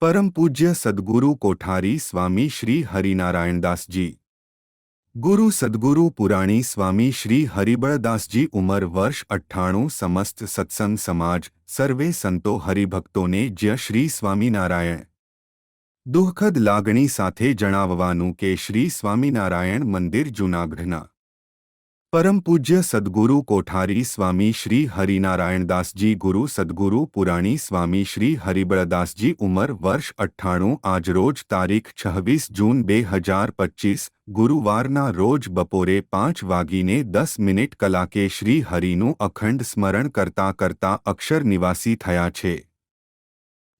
પરમ પૂજ્ય સદગુરુ કોઠારી સ્વામી શ્રી હરિનારાયણદાસજી. ગુરુ સદગુરુ પુરાણી સ્વામી શ્રી હરિબળદાસજી ઉંમર વર્ષ અઠ્ઠાણું સમસ્ત સત્સંગ સમાજ, સર્વે સંતો હરિભક્તોને જય શ્રી સ્વામિનારાયણ. દુઃખદ લાગણી સાથે જણાવવાનું કે શ્રી સ્વામિનારાયણ મંદિર જૂનાગઢના પરમ પૂજ્ય સદગુરુ કોઠારી સ્વામી શ્રી હરિનારાયણદાસજી, ગુરુ સદગુરુ પુરાણી સ્વામી શ્રી હરિબળદાસજી, ઉંમર વર્ષ અઠ્ઠાણું આજરોજ તારીખ છવ્વીસ જૂન બે હજાર પચ્ચીસ ગુરુવારના રોજ બપોરે પાંચ વાગીને દસ મિનિટ કલાકે શ્રી હરિનું અખંડ સ્મરણ કરતા કરતા અક્ષર નિવાસી થયા છે.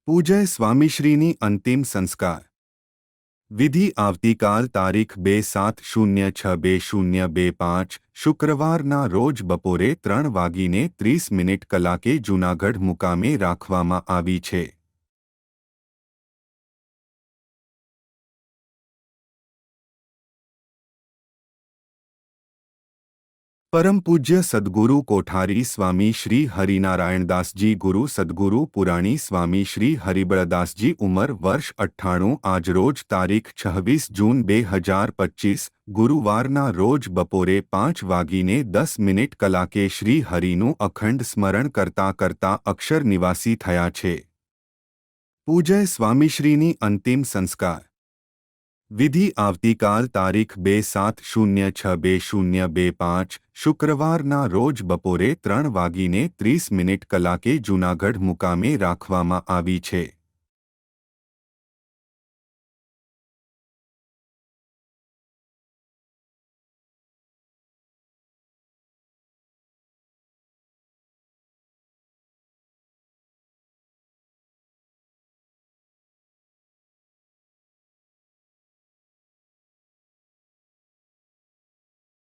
પૂજય સ્વામીશ્રીની અંતિમ સંસ્કાર. વિધિ આવતીકાલ તારીખ બે સાત શૂન્ય છ બે શૂન્ય બે પાંચ, શુક્રવારના રોજ બપોરે ત્રણ વાગીને ત્રીસ મિનિટ કલાકે જૂનાગઢ મુકામે રાખવામાં આવી છે. પરમ પૂજ્ય સદગુરુ કોઠારી સ્વામી શ્રી હરિનારાયણદાસજી, ગુરુ સદગુરુ પુરાણી સ્વામી શ્રી હરિબળદાસજી, ઉંમર વર્ષ અઠ્ઠાણું આજરોજ તારીખ છવ્વીસ જૂન બે હજાર પચ્ચીસ ગુરુવારના રોજ બપોરે પાંચ વાગીને દસ મિનિટ કલાકે શ્રી હરિનું અખંડ સ્મરણ કરતા કરતા અક્ષર નિવાસી થયા છે. પૂજય સ્વામીશ્રીની અંતિમ સંસ્કાર. વિધિ આવતીકાલ તારીખ બે સાત શૂન્ય છ બે શૂન્ય બે પાંચ, શુક્રવારના રોજ બપોરે ત્રણ વાગીને ત્રીસ મિનિટ કલાકે જૂનાગઢ મુકામે રાખવામાં આવી છે.